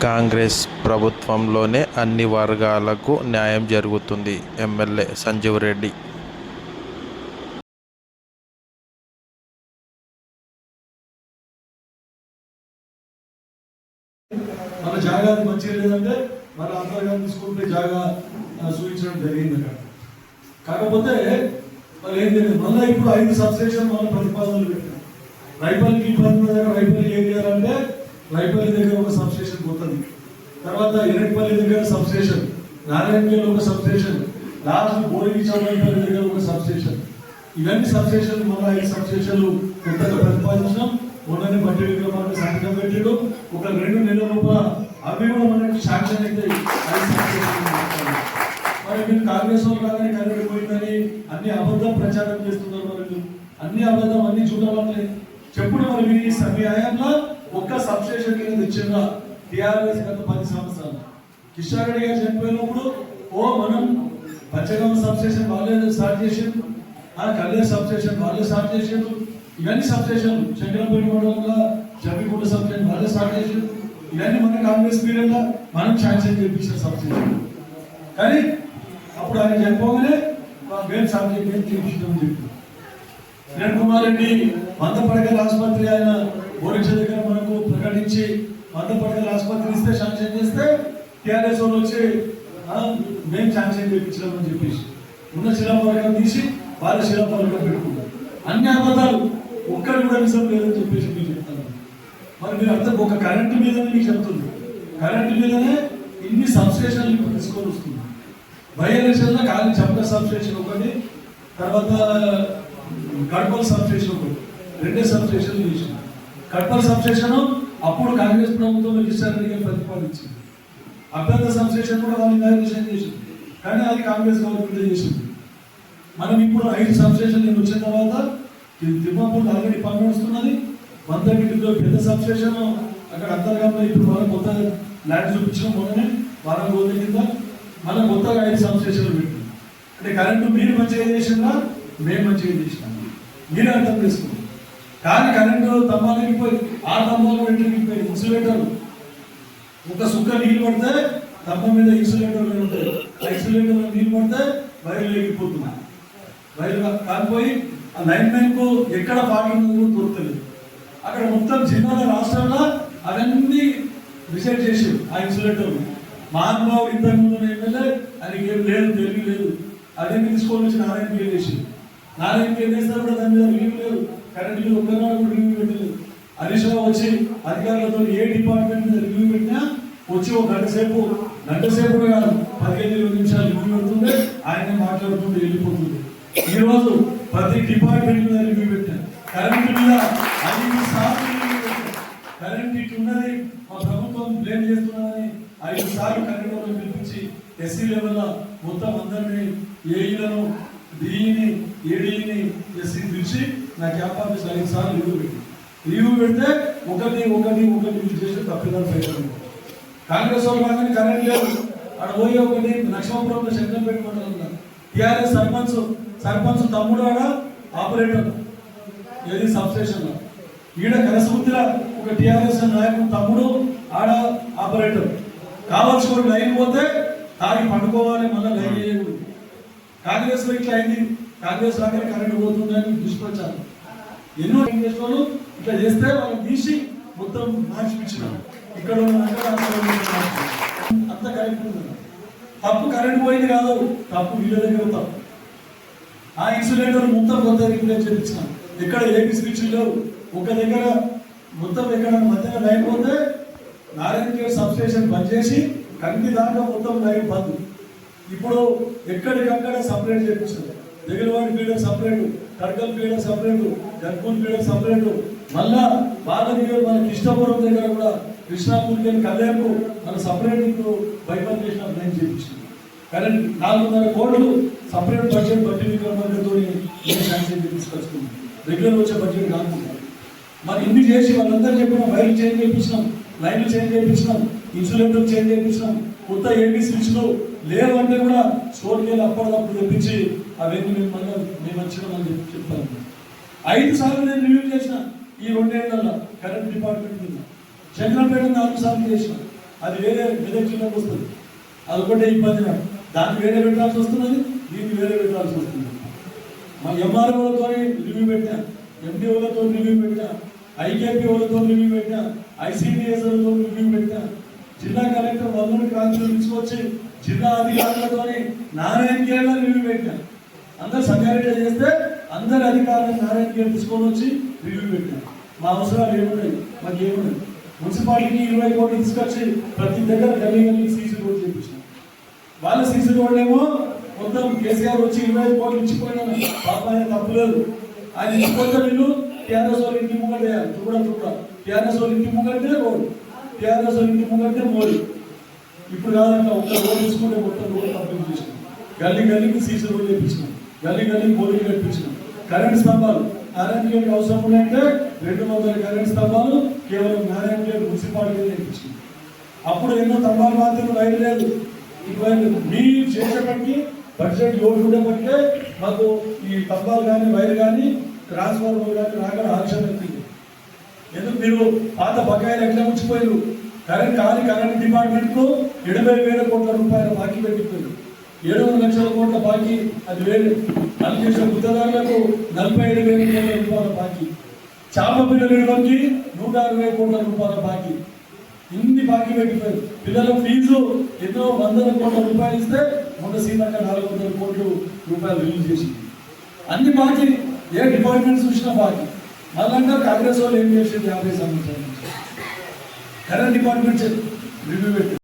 కాంగ్రెస్ ప్రభుత్వంలోనే అన్ని వర్గాలకు న్యాయం జరుగుతుంది. ఎమ్మెల్యే సంజీవ్ రెడ్డి. మన జాగా మంచి లేదంటే మన అంతర్గా తీసుకుంటే జాగా ఆ, చూపించడం జరిగింది అక్కడ. కాకపోతే మరి ఏం తెలియదు మళ్ళీ ఇప్పుడు ఐదు సబ్స్టేషన్ మన ప్రతిపాదనలు పెట్టాం రైపల్కి ఇబ్బంది ఉన్న ఏం చేయాలంటే రైపల్లి దగ్గర ఒక సబ్స్టేషన్ పోతుంది. తర్వాత ఎరట్పల్లి దగ్గర సబ్స్టేషన్ నారాయణపల్లి ఒక సబ్స్టేషన్ లాస్ట్ బోరింగ్ చౌడపల్లి దగ్గర ఒక సబ్స్టేషన్ ఇవన్నీ సబ్స్టేషన్ మళ్ళీ ఐదు సబ్స్టేషన్లు కొత్తగా ప్రతిపాదించడం మొన్ననే బట్టి విక్రమాన్ని సంతకం పెట్టాడు. ఒక రెండు నెలల లోపల అవి కూడా మనకి శాంక్షన్ అయితే ఐదు మరి మీరు కాంగ్రెస్ వాళ్ళు రాగానే కరెంట్ పోయిందని అన్ని అబద్ధం ప్రచారం చేస్తున్నారు మరి అన్ని అబద్ధం అన్ని చూడాలని చెప్పుడు మరి మీ మీ ఒక్క సబ్స్టేషన్ కింద తెచ్చిందా టిఆర్ఎస్ గత పది సంవత్సరాలు. కిషోర్ రెడ్డి గారు చనిపోయినప్పుడు ఓ మనం పచ్చగం సబ్స్టేషన్ వాళ్ళే స్టార్ట్ చేసిండు ఆ కళ్యాణ్ సబ్స్టేషన్ వాళ్ళే స్టార్ట్ చేసిండు ఇవన్నీ సబ్స్టేషన్ చంద్రపల్లి మండలంలో జమ్మికుంట సబ్స్టేషన్ వాళ్ళే స్టార్ట్ చేసిండ్రు ఇవన్నీ మన కాంగ్రెస్ పీరియడ్లో మనం శాంక్షన్ చేపించిన సబ్స్టేషన్. కానీ అప్పుడు ఆయన చనిపోగానే మా మేము సబ్జెక్ట్ మేము చేయించడం చెప్పి కిరణ్ కుమార్ రెడ్డి మందపడగల ఆసుపత్రి ఆయన ఓడిష దగ్గర మనం ప్రకటించి మందపడగల ఆసుపత్రి ఇస్తే శాంక్షన్ చేస్తే టీఆర్ఎస్ వాళ్ళు వచ్చి మేము శాంక్షన్ చేయించామని చెప్పేసి ఉన్న శిలాపలకం తీసి వాళ్ళ శిలాపలకం పెట్టుకుంటారు. అన్ని అబద్ధాలు. ఒక్కటి కూడా నిజం లేదని చెప్పేసి మీరు చెప్తాను మరి మీరు అర్థం ఒక కరెంటు మీదనే మీకు చెప్తుంది కరెంటు మీదనే ఇన్ని సబ్స్టేషన్లు ఇప్పుడు తీసుకొని వస్తుంది బై ఎలక్షన్లో ఖాళీ చంప సబ్స్టేషన్ ఒకటి తర్వాత కడపల్ సబ్స్టేషన్ ఒకటి రెండే సబ్స్టేషన్ చేసిన. కడపల్ సబ్స్టేషను అప్పుడు కాంగ్రెస్ ప్రభుత్వం కిషన్ ప్రతిపాదించింది అభ్యర్థ సబ్స్టేషన్ కూడా వాళ్ళు ఇనాగ్రేషన్ చేసింది. కానీ అది కాంగ్రెస్ గవర్నమెంట్ చేసింది. మనం ఇప్పుడు ఐదు సబ్స్టేషన్లు వచ్చిన తర్వాత తి- తిమ్మాపూర్ ఆల్రెడీ పని వస్తున్నది. మందగిరిలో పెద్ద సబ్స్టేషన్ అక్కడ అంతర్గతంలో ఇప్పుడు మనం కొత్త ల్యాండ్ చూపించడం మొన్ననే వారం రోజుల కింద మనం కొత్తగా ఐదు సబ్స్టేషన్లు పెట్టింది. అంటే కరెంటు మీరు మంచిగా చేసినా మేము మంచిగా చేసినాం. మీరు అర్థం చేసుకోండి. కానీ కరెంటు తమ్మాలు పోయి ఆ తమ్మాలు వెళ్ళిపోయి ఇన్సులేటర్. ఒక సుక్క నీళ్ళు పడితే తమ్మ మీద ఇన్సులేటర్ ఉంటాయి. ఆ ఇన్సులేటర్ నీళ్ళు పడితే వైర్లు వెళ్ళిపోతున్నా వైర్లు కాకపోయి ఆ లైన్ మ్యాన్కు ఎక్కడ పాట ఉందో దొరకలేదు. అక్కడ మొత్తం జిల్లాల రాష్ట్రంలో అవన్నీ రిజెక్ట్ చేసారు ఆ ఇన్సులేటర్ మహానుభావుడు ఇంతకు ముందు ఎమ్మెల్యే ఆయనకి ఏం లేదు తెలివి లేదు. అదన్నీ తీసుకొని వచ్చి నారాయణ పేరు చేసి నారాయణ పేరు చేస్తారు కూడా దాని మీద లేదు. కరెంట్ బిల్ ఒక్కనాడు కూడా రివ్యూ పెట్టలేదు. హరీష్ రావు వచ్చి అధికారులతో ఏ డిపార్ట్మెంట్ మీద రివ్యూ పెట్టినా వచ్చి ఒక గంట సేపు గంట సేపు కాదు పదిహేను ఇరవై నిమిషాలు రివ్యూ పెడుతుంటే ఆయన మాట్లాడుతుంటే వెళ్ళిపోతుంది ఈ రోజు ప్రతి డిపార్ట్మెంట్ మీద రివ్యూ పెట్టాను కరెంట్ మీద ఐదు సార్లు కరెంట్ ఇటు ఉన్నది మా ప్రభుత్వం బ్లేమ్ చేస్తున్నదని ఐదు సార్లు కరెంట్ వాళ్ళని పిలిపించి ఎస్సీ లెవెల్లో మొత్తం అందరినీ ఏఈలను డిఈని ఏడీని ఎస్సీ పిలిచి నా క్యాంప్ ఆఫీస్ ఐదు సార్లు లీవ్ పెట్టి లీవ్ పెడితే ఒకటి ఒకటి ఒకటి లీవ్ చేసి తప్పిదాలు పెట్టాను కాంగ్రెస్ వాళ్ళు కానీ కరెంట్ లేదు. అక్కడ పోయి ఒకటి లక్ష్మణపురంలో శంకరం పెట్టుకుంటున్నారు టీఆర్ఎస్ సర్పంచ్ సర్పంచ్ తమ్ముడు ఆడ ఆపరేటర్. ఏది సబ్స్టేషన్ ఈడ కరస్మృతిలో ఒక టిఆర్ఎస్ నాయకుడు తమ్ముడు ఆడ ఆపరేటర్. కావాల్సి లైన్ పోతే తాగి పండుకోవాలి మళ్ళీ లైన్ చేయకూడదు కాంగ్రెస్లో ఇట్లా అయింది. కాంగ్రెస్ లాగానే కరెంట్ పోతుందని దుష్ప్రచారం ఎన్నో కాంగ్రెస్ వాళ్ళు ఇట్లా చేస్తే వాళ్ళని తీసి మొత్తం మార్చిపించినారు ఇక్కడ ఉన్న అంత కరెంట్ తప్పు కరెంట్ పోయింది కాదు. తప్పు వీళ్ళ దగ్గర తప్పు. ఆ ఇన్సులేటర్ మొత్తం కొత్త రిప్లేస్ చేయించినాం ఎక్కడ ఏపీ స్విచ్ లేవు. ఒక దగ్గర మొత్తం ఎక్కడ మధ్యన లైన్ పోతే నారాయణ కేర్ సబ్ స్టేషన్ బంద్ చేసి కంటి దాకా మొత్తం లైన్ బంద్. ఇప్పుడు ఎక్కడికక్కడ సపరేట్ చేయించారు Digulavadi feeder separate Kadakal feeder separate Ganpur feeder separate. మళ్ళా బాలనగర్ మన కృష్ణాపురం దగ్గర కూడా కృష్ణాపూర్కి కళ్యాణ్కు మన సపరేట్ ఇప్పుడు బైపాస్ చేసిన నేను చేయించింది కరెంట్ నాలుగున్నర కోట్లు సపరేట్ బడ్జెట్ బట్టి విక్రమార్కతో శాంక్షన్ తీసుకొచ్చుకున్నాం రెగ్యులర్ వచ్చే బడ్జెట్ కాకుండా మరి ఇన్ని చేసి వాళ్ళందరూ చెప్పిన వైర్లు చేంజ్ చేయించినాం లైన్లు చేంజ్ చేయించినాం ఇన్సులేటర్ చేంజ్ చేయించినాం కొత్త ఏపీ స్విచ్లు లేవంటే కూడా స్టోర్కి వెళ్ళి అప్పటికప్పుడు తెప్పించి అవన్నీ మేము మళ్ళీ మేము వచ్చినామని చెప్పి చెప్తాను ఐదు సార్లు నేను రివ్యూ చేసిన ఈ రెండేళ్ళలో కరెంట్ డిపార్ట్మెంట్ మీద. చంద్రపేట నాలుగు సార్లు చేసిన. అది వేరే మెదక్ జిల్లాకు వస్తుంది. అది ఒకటే ఇబ్బంది నాకు. దాన్ని వేరే పెట్టాల్సి వస్తున్నది దీన్ని వేరే పెట్టాల్సి వస్తుంది మా ఎంఆర్ఓలతో రివ్యూ పెట్టా. ఎండిఓలతో రివ్యూ పెట్టా. ఐకేపీఓలతో రివ్యూ పెట్టా. ఐసీడిఎస్ఓలతో రివ్యూ పెట్టా. జిల్లా కలెక్టర్ వందల క్రాంతులు తీసుకొచ్చి జిల్లా అధికారులతో నారాయణ కేరళ రివ్యూ పెట్టా. అందరు సంగారెడ్డి చేస్తే అందరు అధికారులను నారాయణ గారు తీసుకొని వచ్చి రివ్యూ పెట్టారు. మా అవసరాలు ఏమున్నాయి? మాకు ఏమున్నాయి? మున్సిపాలిటీకి ఇరవై కోట్లు తీసుకొచ్చి ప్రతి దగ్గర గల్లీ గల్లీ సీసీ రోడ్ చేయించాం వాళ్ళ సీసీ రోడ్ ఏమో మొత్తం కేసీఆర్ వచ్చి ఇరవై ఐదు కోట్లు ఇచ్చిపోయినా పాప ఆయన తప్పులేదు. ఆయన ఇచ్చిపోతే వీళ్ళు టీఆర్ఎస్ వాళ్ళు ఇంటి ముంగట చూడ చూడ టీఆర్ఎస్ వాళ్ళు ఇంటి ముంగటే రోడ్ టీఆర్ఎస్ వాళ్ళు ఇంటి ముంగటే మోడీ. ఇప్పుడు కాదంటే ఒక్క రోడ్ తీసుకుంటే మొత్తం రోడ్ కంప్లీట్ చేసినాం గల్లీ గల్లీకి సీసీ రోడ్ చేయించినాం గల్లీ గల్లీకి మోడీ కట్టించినాం కరెంట్ స్తంభాలు. నారాయణ గేట్ అవసరం ఉన్నాయంటే రెండు వందల కరెంట్ స్తంభాలు కేవలం నారాయణ గేట్ మున్సిపాలిటీ నేర్పించింది అప్పుడు ఎన్నో స్తంభాలు మాత్రం వైర్ లేదు. ఇప్పుడు మీరు చేసేటప్పటికి బడ్జెట్ లోడ్ ఉండేప్పటికే మాకు ఈ స్తంభాలు కానీ వైర్ కానీ ట్రాన్స్ఫార్మర్ కానీ రాక ఆలస్యం అవుతుంది. ఎందుకు మీరు పాత బకాయిలు ఎట్లా ఉంచిపోయారు? కరెంట్ కానీ కరెంట్ డిపార్ట్మెంట్కు ఎనభై వేల కోట్ల రూపాయలు బాకీ పెట్టిపోయారు. ఏడు వందల లక్షల కోట్ల బాకీ అది వేరు. అది చేసిన గుత్తదారులకు నలభై ఐదు వేల కోట్ల రూపాయల బాకీ చేప పిల్లలకి నూట అరవై కోట్ల రూపాయల బాకీ ఇన్ని బాకీ పెట్టిపోయారు. పిల్లల ఫీజు ఎన్నో వందల కోట్ల రూపాయలు ఇస్తే మొన్న సీతక్క నాలుగు వందల కోట్లు రూపాయలు రిలీజ్ చేసింది. అన్ని బాకీ ఏ డిపార్ట్మెంట్ చూసినా బాకీ మళ్ళంగా కాంగ్రెస్ వాళ్ళు ఏం చేసింది యాభై సంవత్సరాల నుంచి? కరెంట్ డిపార్ట్మెంట్ రివ్యూ పెట్టి